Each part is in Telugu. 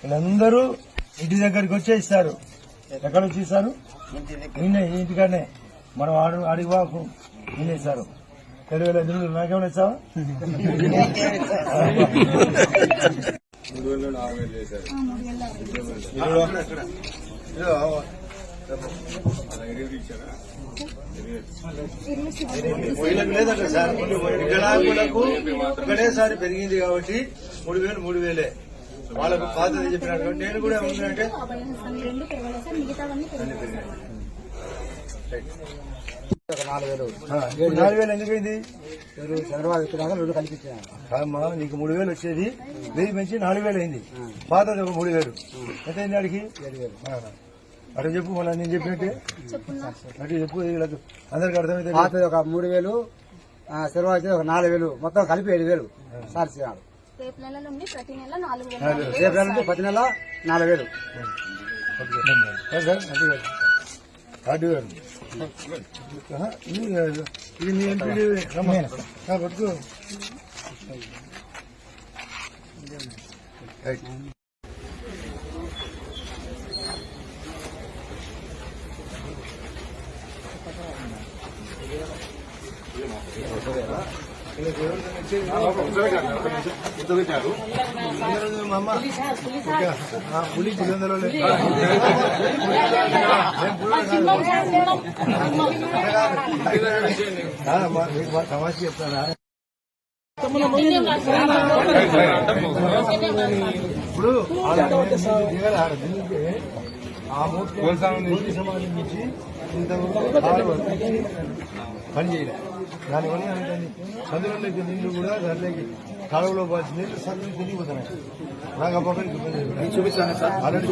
వీళ్ళందరూ ఇంటి దగ్గరికి వచ్చే ఇస్తారు. ఎక్కడ వచ్చి ఇస్తారు? నిన్నే ఇంటికాడనే. మనం ఆడు అడిగి బాకు నిన్నే ఇస్తారు. తెలుగు వేల ఎదురు నాకేమైనా ఇస్తావా? లేదట సార్. ఒకటేసారి పెరిగింది కాబట్టి మూడు వేలు మూడు వేలే. వాళ్ళకు పాతది చెప్పినట్టు నేను కూడా ఏమంటున్నానంటే నాలుగు వేలు ఎందుకు అయింది చంద్రబాబు ఇచ్చినాక రెండు నీకు మూడు వేలు వచ్చేది. వెయ్యి పెంచి నాలుగు వేలు అయింది. పాతది ఒక మూడు వేలు. ఎంత అయింది అడిగి అటు చెప్పు మళ్ళీ నేను చెప్పినట్టే. అటు చెప్పు అందరికి అర్థమైతే పాతది ఒక మూడు వేలు చంద్రబాబు ఒక నాలుగు వేలు. మొత్తం కలిపి ఏడు వేలు. సార్ రేపు నెల నుండి ప్రతి నెల నాలుగు వేల రేపు నెల నుంచి ప్రతి నెల నాలుగు వేలు ఆహా, ఇది రమ్మా. ఆ, పట్టుకో రైట్. మా ఓకే. పులి పులి వందలో చెప్తారా ఇప్పుడు ఆడ ఆడ దిగితే ఆ మూర్తి మూర్తి ఇంతవరకు పని చేయలే దానివల్ల ఏమైందండి చదువులోకి నీళ్ళు కూడా దాంట్లోకి కాలువలో పాల్చి నీళ్ళు సగం తిరిగిపోతున్నాయి నాకు అప్పటికి ఇబ్బంది. చూపిస్తాను సార్. ఆల్రెడీ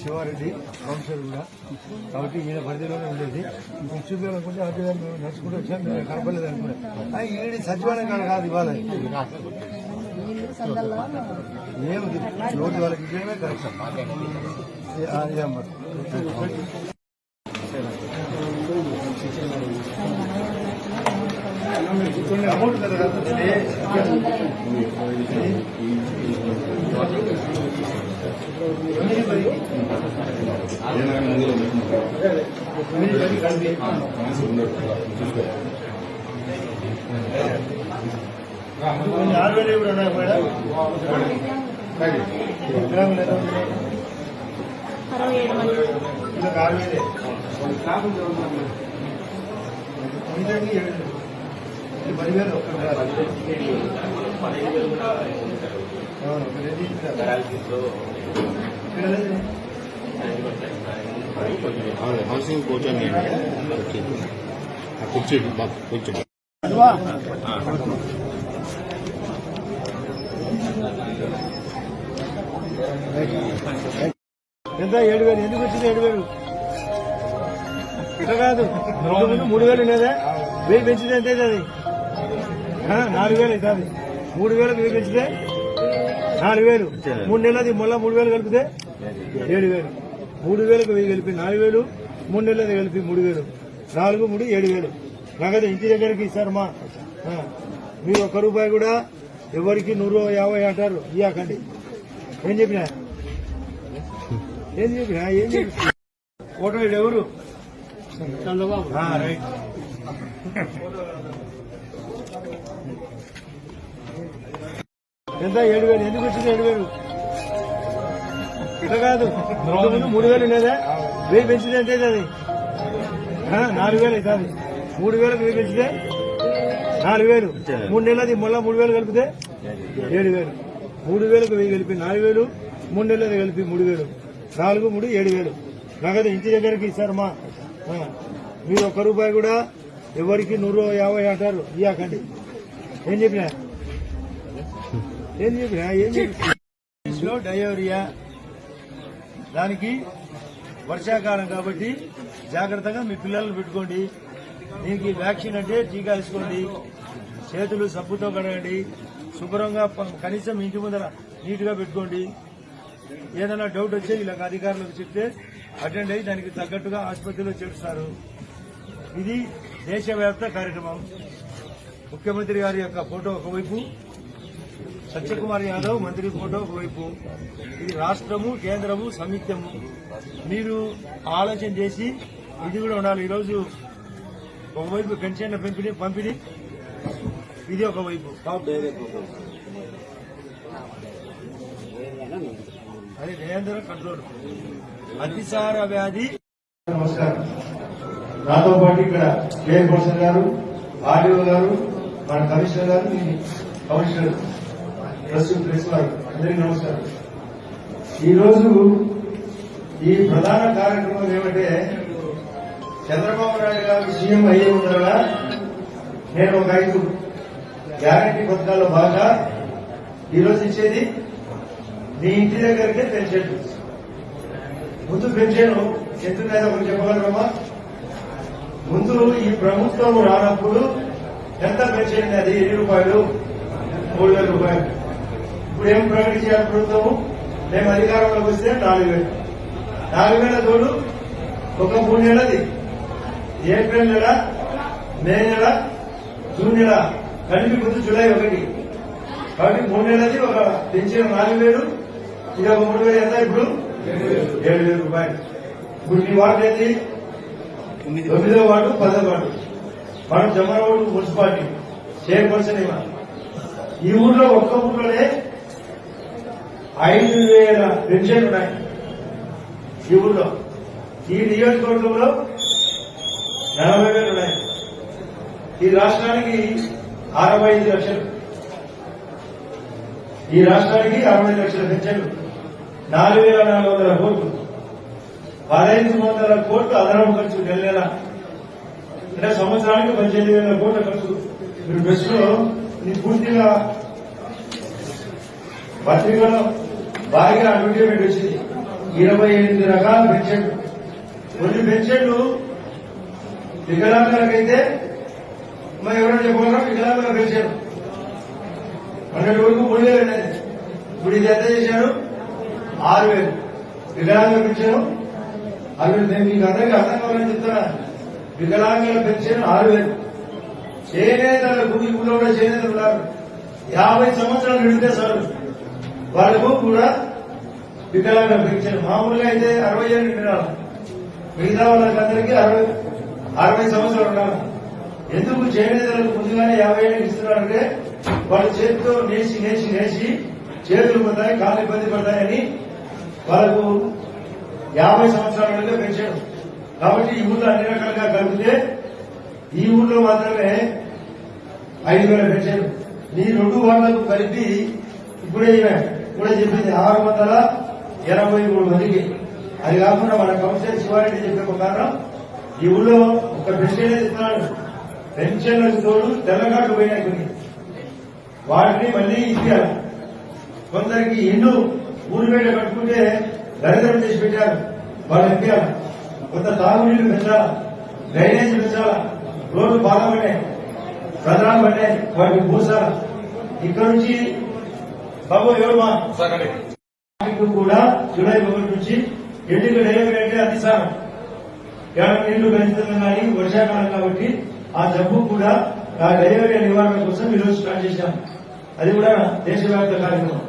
శివారెడ్డి కౌన్సిలర్ కూడా. కాబట్టి ఈయన పరిధిలోనే ఉండేది. చూపించాలనుకుంటే అటు గారు నడుచుకుంటూ వచ్చాను నేను కనపడలేదు అనుకున్నా ఈయన సచివాలయం కాదు కాదు ఇవాళ. ఏముంది? రోజు వాళ్ళకి ఇదేమే కరెక్షన్ అమ్మా అమౌంట్ కదా ఆరు వేలు కూడా హౌసింగ్ కూర్చొని అని కుర్చీ కొంచెం ఎంత? ఏడు వేలు. ఎందుకు వచ్చింది ఏడు వేలు? ఇట్లా కాదు. మూడు వేలు ఉండేదా. వెయ్యి పెంచింది ఎంత అది నాలుగు వేలు అవుతుంది మూడు వేలకు పెంచితే నాలుగు వేలు. మూడు నెలలది మళ్ళా మూడు వేలు కలిపితే ఏడు వేలు. మూడు వేలకు వెయ్యి కలిపి నాలుగు వేలు మూడు నెలలది కలిపి మూడు వేలు. నాలుగు మూడు ఏడు వేలు. నగదు ఇంటి దగ్గరికి ఇస్తారమ్మా ఆ, మీరు ఒక్క రూపాయి కూడా ఎవరికి నూరు యాభై అంటారు. ఇయ్యాకండి. ఏం చెప్పినా? ఏం చెప్పినా? ఏం చెప్పి ఫోటో ఇది ఎవరు? చంద్రబాబు. రైట్. ఎంత? ఏడు వేలు. ఎందుకు వచ్చింది ఏడు వేలు? ఇట్లా కాదు. మూడు వేలు లేదా వెయ్యి పెంచితే ఎంత అది నాలుగు వేలు అవుతుంది. మూడు వేలకు వెయ్యి పెంచితే నాలుగు వేలు. మూడు నెలలది మళ్ళా మూడు వేలు కలిపితే ఏడు వేలు. మూడు వేలకు వెయ్యి కలిపి నాలుగు వేలు. మూడు నెలలది కలిపి మూడు వేలు. నాలుగు మూడు ఏడు వేలు. నగదు ఇంటి దగ్గరికి ఇస్తారు మా. మీరు ఒక్క రూపాయి కూడా ఎవరికి నూరు యాభై అంటారు. ఇయ్యాకండి. ఏం చెప్పినా? ఏం చెప్పినా? ఏం డయోరియా. దానికి వర్షాకాలం కాబట్టి జాగ్రత్తగా మీ పిల్లల్ని పెట్టుకోండి. దీనికి వ్యాక్సిన్ అంటే టీకా వేసుకోండి. చేతులు సబ్బుతో కడగండి. శుభ్రంగా కనీసం ఇంటి ముందర నీట్గా పెట్టుకోండి. ఏదైనా డౌట్ వచ్చే ఇలా అధికారులకు చెప్తే అటెండ్ అయ్యి దానికి తగ్గట్టుగా ఆసుపత్రిలో చేరుస్తారు. ఇది దేశవ్యాప్త కార్యక్రమం. ముఖ్యమంత్రి గారి యొక్క ఫోటో ఒకవైపు సత్యకుమార్ యాదవ్ మంత్రి ఫోటో ఒకవైపు. ఇది రాష్ట్రము కేంద్రము సంయుక్తము మీరు ఆలోచన చేసి ఇది కూడా ఉండాలి. ఈరోజు ఒకవైపు పెన్షన్ల పంపిణీ పంపిణీ. ఇది ఒకవైపు. అది నిరంతరం కంట్రోల్. అతిసార వ్యాధి. నమస్కారం. నాతో పాటు ఇక్కడ చైర్పర్సన్ గారు ఆర్డీఓ గారు మన కమిషనర్ గారు కమిషనర్. ప్రెస్ ప్రెస్ అందరికీ నమస్కారం. ఈరోజు ఈ ప్రధాన కార్యక్రమం ఏమంటే చంద్రబాబు నాయుడు గారు సీఎం అయ్యే ఉండగా నేను ఒక ఐదు గ్యారంటీ పథకాల్లో బాగా ఈరోజు ఇచ్చేది మీ ఇంటి దగ్గరికే పెన్షన్. ముందు పెన్షన్ ఎంత లేదా ఒకటి చెప్పగలరమ్మా ముందు ఈ ప్రభుత్వం రానప్పుడు ఎంత పెన్షన్ అది ఎన్ని రూపాయలు? మూడు వేల రూపాయలు. ఇప్పుడు ఏం ప్రకటించారు ప్రభుత్వము మేము అధికారంలోకి వస్తే నాలుగు వేలు. నాలుగు వేల తోడు ఒక మూడు నెలది ఏప్రిల్ నెల మే నెల జూన్ నెల కలిపి ముందు జూలై ఒకటి. కాబట్టి మూడు నెలది ఒక పెంచిన నాలుగు వేలు. ఇది ఒక మూడు వేలు ఎంత ఇప్పుడు? ఏడు వేల రూపాయలు. ఇప్పుడు మీ వార్డు ఏంటి తొమ్మిదో. వార్డు పదో వార్డు. మనం జమ్మరోడ్ మున్సిపాలిటీ చైర్పర్సన్ ఈ ఊర్లో ఒక్క ఊర్లోనే ఐదు వేల పెన్షన్లు ఉన్నాయి. ఈ ఊళ్ళో. ఈ నియోజకవర్గంలో నలభై వేలు ఉన్నాయి. ఈ రాష్ట్రానికి అరవై ఐదు లక్షలు. ఈ రాష్ట్రానికి అరవై ఐదు లక్షల పెన్షన్లు. నాలుగు వేల నాలుగు వందల కోట్లు. పదహైదు వందల కోట్లు అదనం ఖర్చు నెల నెల. అంటే సంవత్సరానికి పద్దెనిమిది వేల కోట్ల ఖర్చు. మీరు బెస్ట్లో పూర్తిగా పత్రికలో బాగా అడ్వర్టైజ్మెంట్ వచ్చింది. ఇరవై ఎనిమిది రకాల పెన్షన్లు. కొన్ని పెన్షన్లు వికలాంగులకైతే మరి ఎవరైనా చెప్పగలరా? వికలాంగుల పెన్షన్. పన్నెండు వరకు మూడు వేలు ఉండేది ఇప్పుడు ఇది ఎంత చేశారు? ఆరు వేలు. వికలాంగుల పెన్షన్? ఆరు వేలు నేను మీకు అందరికీ అర్థం కావాలని చెప్తున్నా. వికలాంగుల పెన్షన్ ఆరు వేలు. చేనేతల గుడి కూడా చేనేతలు ఉన్నారు యాభై సంవత్సరాలు నిండితే సార్ వాళ్ళకు కూడా వికలాంగ పెన్షన్ మామూలుగా అయితే అరవై ఏళ్ళు ఉండాలి మిగతా వాళ్ళకందరికీ అరవై అరవై సంవత్సరాలు ఉండాలి. ఎందుకు చేనేతలకు ముందుగానే యాభై ఏళ్ళకి ఇస్తున్నారంటే వాళ్ళ చేతితో నేసి నేసి నేసి చేతులు పడతాయి కాళ్ళు ఇబ్బంది పడతాయని వాళ్ళకు యాభై సంవత్సరాల పెన్షన్ కాబట్టి ఈ ఊళ్ళో అన్ని రకాలుగా కలిపితే ఈ ఊళ్ళో మాత్రమే ఐదు వేల పెన్షన్ ఈ రెండు వాళ్ళకు కలిపి ఇప్పుడే కూడా చెప్పింది ఆరు వందల ఎనభై మూడు మందికి. అది కాకుండా మన కౌన్సిలర్ శివారెడ్డి చెప్పే కారణం ఈ ఊళ్ళో ఒక పెన్షన్ ఇస్తున్నాడు. పెన్షన్లకు తోడు తెల్లగాట్లు పోయినాయి కొన్ని. వాటిని మళ్ళీ ఇచ్చారు. కొందరికి ఇల్లు ఊరు బయట కట్టుకుంటే దరిద్రం చేసి పెట్టారు. వాళ్ళు ఎక్కారు. కొంత తాగునీళ్ళు పెంచాలా? డ్రైనేజ్ పెంచాలా? రోడ్లు బాగా పడ్డాయి ప్రధాన పడ్డాయి వాటికి పూసాలా? ఇక్కడ నుంచి బాబు ఎవరు కూడా జూలై ఒకటి నుంచి ఎండుకు డెలివరీ అంటే అతిసారం. కేవలం నీళ్ళు పెంచుతున్నాం కానీ వర్షాకాలం కాబట్టి ఆ జబ్బు కూడా ఆ డెలివరీ నివారణ కోసం ఈరోజు స్టార్ట్ చేశాం. అది కూడా దేశవ్యాప్త కార్యక్రమం.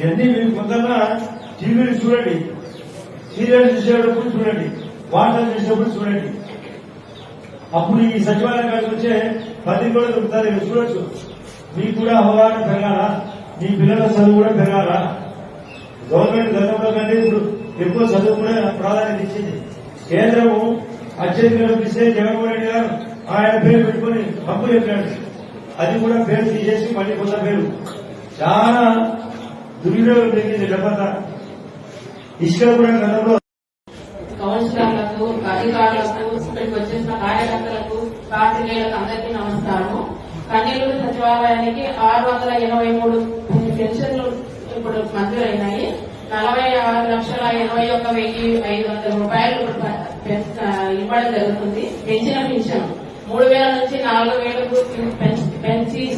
ఇవన్నీ మీరు కొంతగా టీవీలు చూడండి. సీరియల్ చూసేటప్పుడు చూడండి. వార్తలు చూసేటప్పుడు చూడండి. అప్పుడు ఈ సచివాలయం కాడికి వచ్చే పది కూడా దొరుకుతారు చూడొచ్చు. మీకు కూడా అవగాహన పెరగాల? మీ పిల్లల చదువు కూడా పెరగాల? గవర్నమెంట్ గతంలో కంటే ఇప్పుడు ఎక్కువ చదువు కూడా ప్రాధాన్యత ఇచ్చింది. కేంద్రము అత్యధికంగా ఇస్తే జగన్మోహన్ రెడ్డి గారు ఆయన పేరు పెట్టుకుని హక్కు చెప్పాడు. అది కూడా పేరు తీసేసి మళ్ళీ కొత్త పేరు. చాలా దుర్వినియోగం జరిగింది డబ్బంతా ఇసుక కూడా గతంలో కౌన్సిలర్లకు అధికారులకు ఇక్కడికి వచ్చేసిన కార్యకర్తలకు పార్టీలకు అందరికీ నమస్కారం కన్నీరు సచివాలయానికి ఆరు వందల ఎనభై మూడు పెన్షన్లు ఇప్పుడు మంజూరైనాయి. నలభై ఆరు లక్షల ఇరవై ఒక్క వెయ్యి ఐదు వందల రూపాయలు ఇవ్వడం జరుగుతుంది. పెంచిన పెన్షన్. మూడు వేల నుంచి నాలుగు వేలకు పెంచి- పెంచి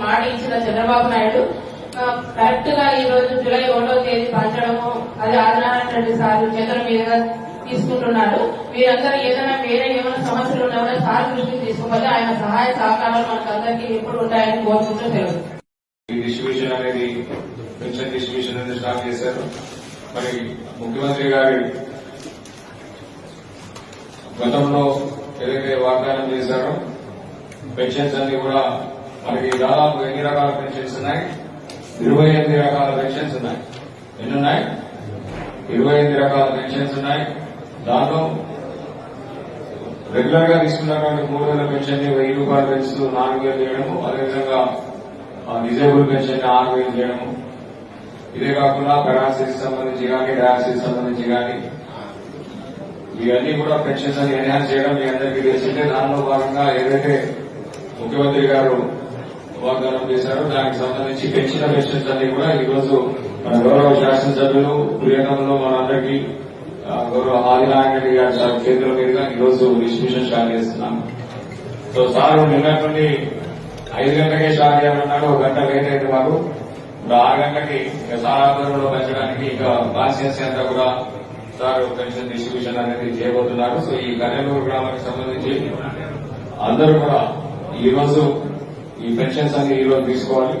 మాట ఇచ్చిన చంద్రబాబు నాయుడు కరెక్ట్గా ఈ రోజు జూలై ఒకటో తేదీ పంచడము అది ఆదినారాయణ రెడ్డి సార్ చేతుల మీదుగా తీసుకుంటున్నారు మీరందరూ ఏదైనా వేరే ఏమైనా సమస్యలు ఉన్నా కూడా సార్ దృష్టికి తీసుకోవాలి ఆయన సహాయ సహకారాలు మనకు అందరికీ ఎప్పుడు ఉంటాయని కోరుకుంటూ తెలుసు డిస్ట్రిబ్యూషన్ అనేది పెన్షన్ డిస్ట్రిబ్యూషన్ అనేది స్టార్ట్ చేశారు. మరి ముఖ్యమంత్రి గారి గతంలో ఏదైతే వాగ్దానం చేశారో పెన్షన్స్ అన్ని కూడా మనకి దాదాపు ఎన్ని రకాల పెన్షన్స్ ఉన్నాయి? ఇరవై ఎనిమిది రకాల పెన్షన్స్ ఉన్నాయి. ఎన్నున్నాయి ఇరవై ఎనిమిది రకాల పెన్షన్స్ ఉన్నాయి. దాంట్లో రెగ్యులర్గా తీసుకున్నటువంటి మూడు వేల పెన్షన్ని వెయ్యి రూపాయలు పెంచుతూ నాలుగు వేలు చేయడము అదేవిధంగా డిజేబుల్ పెన్షన్ని ఆరు వేలు చేయడము. ఇదే కాకుండా పెరాలసిస్ సంబంధించి కానీ డయాలసిస్ సంబంధించి కానీ ఇవన్నీ కూడా పెన్షన్స్ అని ఎన్హాన్స్ చేయడం మీ అందరికీ తెలిసిందే దానిలో భాగంగా ఏదైతే ముఖ్యమంత్రి గారు వాగ్దానం చేశారో దానికి సంబంధించి పెంచిన పెన్షన్స్ అన్ని కూడా ఈ రోజు మన గౌరవ శాసనసభ్యులు ప్రియతంలో మనందరికీ గౌరవ ఆదినారాయణ గారి సార్ చేతుల మీదుగా ఈరోజు డిస్ట్రిబ్యూషన్ స్టార్ట్ చేస్తున్నాను సో సార్ నిన్నటి నుండి ఐదు గంటలకే స్టార్ట్ చేయాలన్నాడు ఒక గంట లేట్ అయింది మాకు. ఇప్పుడు ఆరు గంటకి సార్ ఆధ్వర్యంలో పెంచడానికి ఇంకా బాసియన్స్ అంతా కూడా సార్ పెన్షన్ డిస్ట్రిబ్యూషన్ అనేది చేయబోతున్నారు. సో ఈ కన్నెలూరు గ్రామానికి సంబంధించి అందరూ కూడా ఈ రోజు ఈ పెన్షన్స్ అన్ని ఈ రోజు తీసుకోవాలి.